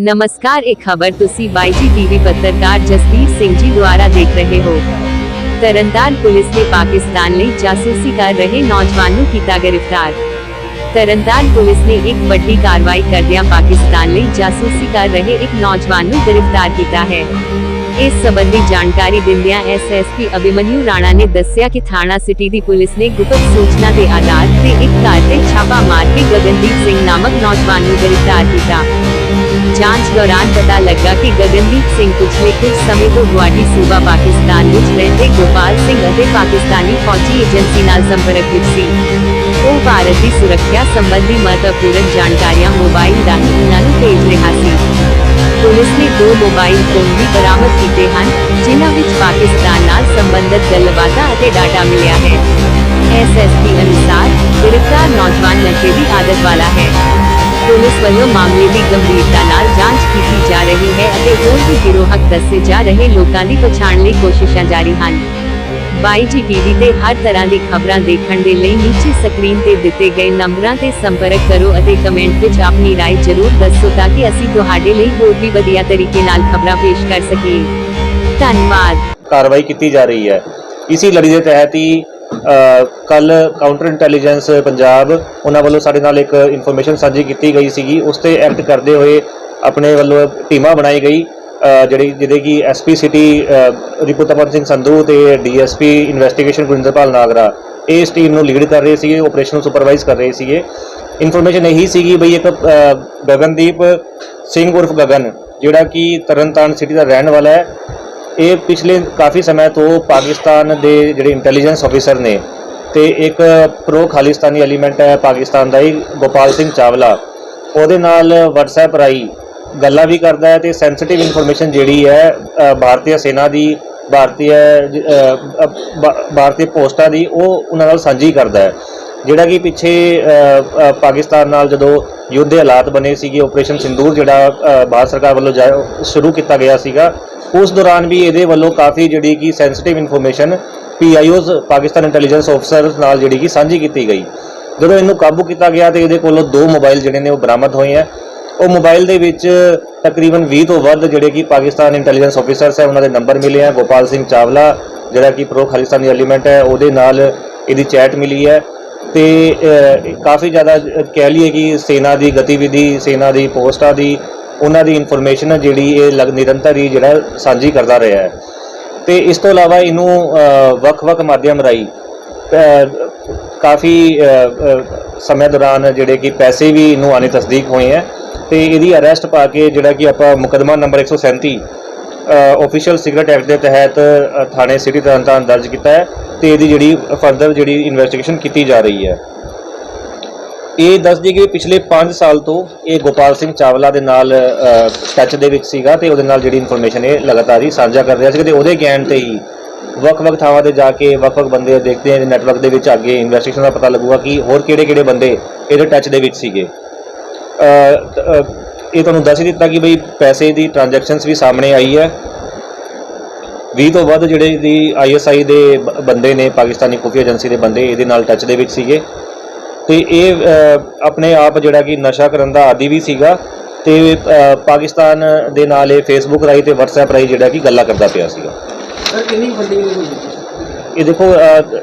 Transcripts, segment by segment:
ਨਮਸਕਾਰ ਇਹ ਖਬਰ ਤੁਸੀਂ ਬਾਈਜੀ ਟੀਵੀ ਪੱਤਰਕਾਰ ਜਸਵੀਰ ਸਿੰਘ ਜੀ ਦੁਆਰਾ ਦੇਖ ਰਹੇ ਹੋ ਤਰਨਤਾਰਨ ਪੁਲਿਸ ਨੇ ਪਾਕਿਸਤਾਨ ਲਈ ਜਾਸੂਸੀ ਕਰ ਰਹੇ ਨੌਜਵਾਨ ਨੂੰ ਕੀਤਾ ਗ੍ਰਿਫਤਾਰ ਤਰਨਤਾਰਨ ਪੁਲਿਸ ਨੇ ਇੱਕ ਵੱਡੀ ਕਾਰਵਾਈ ਕਰਦਿਆਂ ਪਾਕਿਸਤਾਨ ਲਈ ਜਾਸੂਸੀ ਕਰ ਰਹੇ ਇੱਕ ਨੌਜਵਾਨ ਨੂੰ ਗ੍ਰਿਫਤਾਰ ਕੀਤਾ ਹੈ ਇਸ ਸੰਬੰਧੀ ਜਾਣਕਾਰੀ ਦਿੰਦਿਆਂ ਐਸਐਸਪੀ ਅਭਿਮਨਿਊ ਰਾਣਾ ਨੇ ਦੱਸਿਆ ਕਿ ਥਾਣਾ ਸਿਟੀ ਦੀ ਪੁਲਿਸ ਨੇ ਗੁਪਤ ਸੂਚਨਾ ਦੇ ਆਧਾਰ ਤੇ ਇੱਕ ਘਰ ਤੇ ਛਾਪਾ ਮਾਰ ਕੇ ਗਗਨਦੀਪ ਸਿੰਘ ਨਾਮਕ ਨੌਜਵਾਨ ਨੂੰ ਗ੍ਰਿਫਤਾਰ ਕੀਤਾ ਜਾਂਚ ਦੌਰਾਨ ਪਤਾ ਲੱਗਾ ਕਿ ਗਗਨਦੀਪ ਸਿੰਘ ਪਿਛਲੇ ਕੁਝ ਸਮੇਂ ਤੋਂ ਗੁਆਟੀ ਸੂਬਾ ਪਾਕਿਸਤਾਨ ਵਿੱਚ ਰਹਿੰਦੇ ਗੋਪਾਲ ਸਿੰਘ ਅਤੇ ਪਾਕਿਸਤਾਨੀ ਫੌਜੀ ਏਜੰਸੀ ਨਾਲ ਸੰਪਰਕ ਵਿੱਚ ਸੀ ਉਹ ਭਾਰਤ ਦੀ ਸੁਰੱਖਿਆ ਸੰਬੰਧੀ ਮਹੱਤਵਪੂਰਨ ਜਾਣਕਾਰੀਆਂ ਮੋਬਾਈਲ ਰਾਹੀਂ ਉਹਨਾਂ ਨੂੰ ਭੇਜ ਰਿਹਾ ਸੀ ਪੁਲਿਸ ਨੇ ਦੋ ਮੋਬਾਈਲ ਫੋਨ ਵੀ ਬਰਾਮਦ ਕੀਤੇ ਹਨ ਜਿਨ੍ਹਾਂ ਵਿੱਚ ਪਾਕਿਸਤਾਨ ਨਾਲ ਸੰਬੰਧਿਤ ਗੱਲਬਾਤਾਂ ਅਤੇ ਡਾਟਾ ਮਿਲਿਆ ਹੈ ਐਸਐਸਪੀ ਅਨੁਸਾਰ ਗ੍ਰਿਫਤਾਰ ਨੌਜਵਾਨ ਨਸ਼ੇ ਦੀ ਆਦਤ ਵਾਲਾ ਹੈ ਪੁਲਿਸ ਵੱਲੋਂ ਮਾਮਲੇ ਦੀ ਗੰਭੀਰਤਾ ਵੀ ਗਿਰੋਹਕ ਦੱਸੇ ਜਾ ਰਹੇ ਲੋਕਾਂ ਦੀ ਪਛਾਣ ਲਈ ਕੋਸ਼ਿਸ਼ਾਂ ਜਾਰੀ ਹਨ ਬਾਈਜੀ ਟੀਵੀ ਤੇ ਹਰ ਤਰ੍ਹਾਂ ਦੀ ਖਬਰਾਂ ਦੇਖਣ ਦੇ ਲਈ ਨੀਚੇ ਸਕਰੀਨ ਤੇ ਦਿੱਤੇ ਗਏ ਨੰਬਰਾਂ ਤੇ ਸੰਪਰਕ ਕਰੋ ਅਤੇ ਕਮੈਂਟ ਵਿੱਚ ਆਪਣੀ رائے ਜ਼ਰੂਰ ਦੱਸੋ ਤਾਂ ਕਿ ਅਸੀਂ ਤੁਹਾਡੇ ਲਈ ਹੋਰ ਵੀ ਵਧੀਆ ਤਰੀਕੇ ਨਾਲ ਖਬਰਾਂ ਪੇਸ਼ ਕਰ ਸਕੀਏ ਧੰਨਵਾਦ ਕਾਰਵਾਈ ਕੀਤੀ ਜਾ ਰਹੀ ਹੈ ਇਸੀ ਲੜੀ ਦੇ ਤਹਿਤ ਹੀ ਕੱਲ ਕਾਊਂਟਰ ਇੰਟੈਲੀਜੈਂਸ ਪੰਜਾਬ ਉਹਨਾਂ ਵੱਲੋਂ ਸਾਡੇ ਨਾਲ ਇੱਕ ਇਨਫੋਰਮੇਸ਼ਨ ਸਾਂਝੀ ਕੀਤੀ ਗਈ ਸੀਗੀ ਉਸ ਤੇ ਐਕਟ ਕਰਦੇ ਹੋਏ ਆਪਣੇ ਵੱਲੋਂ ਟੀਮਾਂ ਬਣਾਈ ਗਈ ਅ, ਜਿਹੜੀ ਜਿਹਦੇ ਕਿ ਐਸਪੀ ਸਿਟੀ ਰਿਪੁਤਪਨ ਸਿੰਘ ਸੰਧੂ ਤੇ ਡੀਐਸਪੀ ਇਨਵੈਸਟੀਗੇਸ਼ਨ ਗੁਰਿੰਦਰਪਾਲ ਨਾਗਰਾ, ਇਹ ਇਸ ਟੀਮ ਨੂੰ ਲੀਡ ਕਰ ਰਹੇ ਸੀਗੇ ਆਪਰੇਸ਼ਨ ਨੂੰ ਸੁਪਰਵਾਈਜ਼ ਕਰ ਰਹੇ ਸੀਗੇ। ਇਨਫੋਰਮੇਸ਼ਨ ਇਹੀ ਸੀਗੀ ਬਈ ਇੱਕ ਗਗਨਦੀਪ ਸਿੰਘ ਉਰਫ ਗਗਨ, ਜਿਹੜਾ ਕਿ ਤਰਨਤਾਰਨ ਸਿਟੀ ਦਾ ਰਹਿਣ ਵਾਲਾ ਹੈ। ਇਹ ਪਿਛਲੇ ਕਾਫੀ ਸਮੇਂ ਤੋਂ ਪਾਕਿਸਤਾਨ ਦੇ ਜਿਹੜੇ ਇੰਟੈਲੀਜੈਂਸ ਆਫੀਸਰ ਨੇ ਤੇ ਇੱਕ ਪ੍ਰੋ ਖਾਲਿਸਤਾਨੀ ਐਲੀਮੈਂਟ ਹੈ ਪਾਕਿਸਤਾਨ ਦਾ ਹੀ, ਗੋਪਾਲ ਸਿੰਘ ਚਾਵਲਾ। ਉਹਦੇ ਨਾਲ WhatsApp ਰਾਹੀਂ ਗੱਲਾਂ ਵੀ ਕਰਦਾ ਹੈ ਤੇ ਸੈਂਸਿਟਿਵ ਇਨਫੋਰਮੇਸ਼ਨ ਜਿਹੜੀ ਹੈ ਭਾਰਤੀ ਸੈਨਾ ਦੀ ਭਾਰਤੀ ਭਾਰਤੀ ਪੋਸਟਾਂ ਦੀ ਉਹ ਉਹਨਾਂ ਨਾਲ ਸਾਂਝੀ ਕਰਦਾ ਹੈ। ਜਿਹੜਾ ਕਿ ਪਿੱਛੇ ਪਾਕਿਸਤਾਨ ਨਾਲ ਜਦੋਂ ਯੁੱਧ ਦੇ ਹਾਲਾਤ ਬਣੇ ਸੀਗੇ ਆਪਰੇਸ਼ਨ ਸਿੰਦੂਰ ਜਿਹੜਾ ਭਾਰਤ ਸਰਕਾਰ ਵੱਲੋਂ ਜਾ- ਸ਼ੁਰੂ ਕੀਤਾ ਗਿਆ ਸੀਗਾ, ਉਸ ਦੌਰਾਨ ਵੀ ਇਹਦੇ ਵੱਲੋਂ ਕਾਫੀ ਜਿਹੜੀ ਕਿ sensitive information PIOs Pakistan intelligence ਅਫਸਰ ਨਾਲ ਜਿਹੜੀ ਕਿ ਸਾਂਝੀ ਕੀਤੀ ਗਈ। ਜਦੋਂ ਇਹਨੂੰ ਕਾਬੂ ਕੀਤਾ ਗਿਆ ਤੇ ਇਹਦੇ ਕੋਲੋਂ ਦੋ ਮੋਬਾਈਲ ਜਿਹੜੇ ਨੇ ਉਹ ਬਰਾਮਦ ਹੋਏ ਆ ਉਹ ਮੋਬਾਈਲ ਦੇ ਵਿੱਚ ਤਕਰੀਬਨ 20 ਤੋਂ ਵੱਧ ਜਿਹੜੇ ਕਿ ਪਾਕਿਸਤਾਨ ਇੰਟੈਲੀਜੈਂਸ ਆਫੀਸਰਸ ਹੈ ਉਹਨਾਂ ਦੇ ਨੰਬਰ ਮਿਲੇ ਆ। ਗੋਪਾਲ ਸਿੰਘ ਚਾਵਲਾ ਜਿਹੜਾ ਕਿ ਪ੍ਰੋ ਖਾਲਿਸਤਾਨੀ ਐਲੀਮੈਂਟ ਹੈ ਉਹਦੇ ਨਾਲ ਇਹਦੀ ਚੈਟ ਮਿਲੀ ਹੈ। ਤੇ ਕਾਫੀ ਜ਼ਿਆਦਾ ਕਹਿ ਲਈਏ ਕਿ ਸੈਨਾ ਦੀ ਗਤੀਵਿਧੀ ਸੈਨਾ ਦੀ ਪੋਸਟਾਂ ਦੀ ਉਹਨਾਂ ਦੀ ਇਨਫੋਰਮੇਸ਼ਨ ਜਿਹੜੀ ਇਹ ਲਗ ਨਿਰੰਤਰ ਹੀ ਜਿਹੜਾ ਸਾਂਝੀ ਕਰਦਾ ਰਿਹਾ ਹੈ। ਤੇ ਇਸ ਤੋਂ ਇਲਾਵਾ ਇਹਨੂੰ ਵੱਖ-ਵੱਖ ਮਾਧਿਅਮ ਰਾਹੀਂ ਕਾਫੀ ਅਹ, ਸਮੇਂ ਦੌਰਾਨ ਜਿਹੜੇ ਕਿ ਪੈਸੇ ਵੀ ਇਹਨੂੰ ਆਨੇ ਤਸਦੀਕ ਹੋਏ ਹੈ। ਤੇ ਇਹਦੀ ਅਰੈਸਟ ਪਾ ਕੇ ਜਿਹੜਾ ਕਿ ਆਪਾਂ ਮੁਕਦਮਾ ਨੰਬਰ 137 ਆਫੀਸ਼ੀਅਲ ਸਿਗਰਟ ਐਕਟ ਦੇ ਤਹਿਤ ਥਾਣੇ ਸਿਟੀ ਤਰਨਤਾਰਨ ਦਰਜ ਕੀਤਾ ਹੈ ਤੇ ਇਹਦੀ ਜਿਹੜੀ ਫਰਦਰ ਜਿਹੜੀ ਇਨਵੈਸਟੀਗੇਸ਼ਨ ਕੀਤੀ ਜਾ ਰਹੀ ਹੈ। ਇਹ ਦੱਸਦੀ ਕਿ ਪਿਛਲੇ 5 ਸਾਲ ਤੋਂ ਇਹ ਗੋਪਾਲ ਸਿੰਘ ਚਾਵਲਾ ਦੇ ਨਾਲ ਟੱਚ ਦੇ ਵਿੱਚ ਸੀਗਾ ਤੇ ਉਹਦੇ ਨਾਲ ਜਿਹੜੀ ਇਨਫੋਰਮੇਸ਼ਨ ਇਹ ਲਗਾਤਾਰ ਹੀ ਸਾਂਝਾ ਕਰ ਰਿਹਾ ਸੀ ਤੇ ਉਹਦੇ ਗਿਆਨ ਤੇ ਹੀ ਵੱਖ-ਵੱਖ ਥਾਵਾਂ ਤੇ ਜਾ ਕੇ ਵੱਖ-ਵੱਖ ਬੰਦੇ ਦੇਖਦੇ ਆ ਨੈਟਵਰਕ ਦੇ ਵਿੱਚ ਅੱਗੇ ਇਨਵੈਸਟੀਗੇਸ਼ਨ ਦਾ ਪਤਾ ਲੱਗੂਗਾ ਕਿ ਹੋਰ ਕਿਹੜੇ-ਕਿਹੜੇ ਬੰਦੇ ਇਹਦੇ ਟੱਚ ਦੇ ਵਿੱਚ ਸੀਗੇ। ਇਹ ਤੁਹਾਨੂੰ ਦੱਸ ਹੀ ਦਿੱਤਾ ਕਿ ਬਈ ਪੈਸੇ ਦੀ ਟ੍ਰਾਂਜੈਕਸ਼ਨਸ ਵੀ ਸਾਹਮਣੇ ਆਈ ਹੈ। 20 ਤੋਂ ਵੱਧ ਜਿਹੜੇ ਦੀ ਆਈਐਸਆਈ ਦੇ ਬੰਦੇ ਨੇ ਪਾਕਿਸਤਾਨੀ ਖੁਫੀਆ ਏਜੰਸੀ ਦੇ ਬੰਦੇ ਇਹਦੇ ਨਾਲ ਟੱਚ ਦੇ ਵਿੱਚ ਸੀਗੇ। ਤੇ ਇਹ ਆਪਣੇ ਆਪ ਜਿਹੜਾ ਕਿ ਨਸ਼ਾ ਕਰਨ ਦਾ ਆਦੀ ਵੀ ਸੀਗਾ ਤੇ ਪਾਕਿਸਤਾਨ ਦੇ ਨਾਲ ਇਹ ਫੇਸਬੁੱਕ ਰਾਹੀਂ ਤੇ WhatsApp ਰਾਹੀਂ ਜਿਹੜਾ ਕਿ ਗੱਲਾਂ ਕਰਦਾ ਪਿਆ ਸੀਗਾ। ਸਰ ਕਿੰਨੀ ਫੰਡਿੰਗ ਇਹ ਦੇਖੋ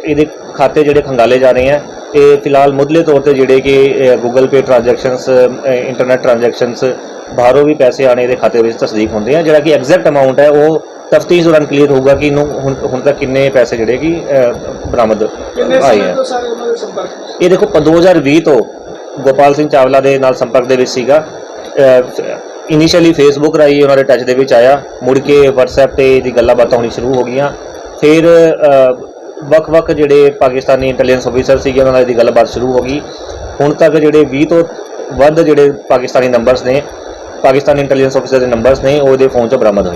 ਇਹਦੇ ਖਾਤੇ ਜਿਹੜੇ ਖੰਗਾਲੇ ਜਾ ਰਹੇ ਆ ਇਹ ਫਿਲਹਾਲ ਮੁੱਢਲੇ ਤੌਰ ਤੇ ਜਿਹੜੇ ਕਿ Google Pay transactions internet transactions ਬਾਹਰੋਂ ਵੀ ਪੈਸੇ ਆਣੇ ਇਹਦੇ ਖਾਤੇ ਵਿੱਚ ਤਸਦੀਕ ਹੁੰਦੇ ਆ। ਜਿਹੜਾ ਕਿ ਐਗਜ਼ੈਕਟ ਅਮਾਉਂਟ ਹੈ ਉਹ ਤਫਤੀਸ਼ ਦੌਰਾਨ ਕਲੀਅਰ ਹੋਊਗਾ ਕਿ ਇਹਨੂੰ ਹੁਣ ਹੁਣ ਤੱਕ ਕਿੰਨੇ ਪੈਸੇ ਜਿਹੜੇ ਕਿ ਬਰਾਮਦ ਆਏ ਆ। ਤੋਂ ਦੇ ਇਹ ਦੇਖੋ ਪ- 2020 ਤੋਂ ਗੋਪਾਲ ਸਿੰਘ ਚਾਵਲਾ ਦੇ ਨਾਲ ਸੰਪਰਕ ਦੇ ਵਿੱਚ ਸੀਗਾ। ਇਨੀਸ਼ੀਅਲੀ ਫੇਸਬੁੱਕ ਰਾਹੀਂ ਉਹਨਾਂ ਦੇ ਟੱਚ ਦੇ ਵਿੱਚ ਆਇਆ। ਮੁੜ ਕੇ WhatsApp ਤੇ ਇਹਦੀ ਗੱਲਾਂ ਬਾਤਾਂ ਹੋਣੀ ਸ਼ੁਰੂ ਹੋ ਗਈਆਂ। ਫਿਰ ਵੱਖ-ਵੱਖ ਜਿਹੜੇ ਪਾਕਿਸਤਾਨੀ ਇੰਟੈਲੀਜੈਂਸ ਅਫੀਸਰ ਸੀਗੇ, ਉਹਨਾਂ ਨਾਲ ਇਹਦੀ ਗੱਲਬਾਤ ਸ਼ੁਰੂ ਹੋ ਗਈ। ਹੁਣ ਤੱਕ ਜਿਹੜੇ 20 ਤੋਂ ਵੱਧ ਜਿਹੜੇ ਪਾਕਿਸਤਾਨੀ ਨੰਬਰਸ ਨੇ, ਪਾਕਿਸਤਾਨੀ ਇੰਟੈਲੀਜੈਂਸ ਅਫੀਸਰ ਦੇ ਨੰਬਰਸ ਨੇ, ਉਹ ਇਹਦੇ ਫੋਨ 'ਚ ਬਰਾਮਦ ਹੋਏ।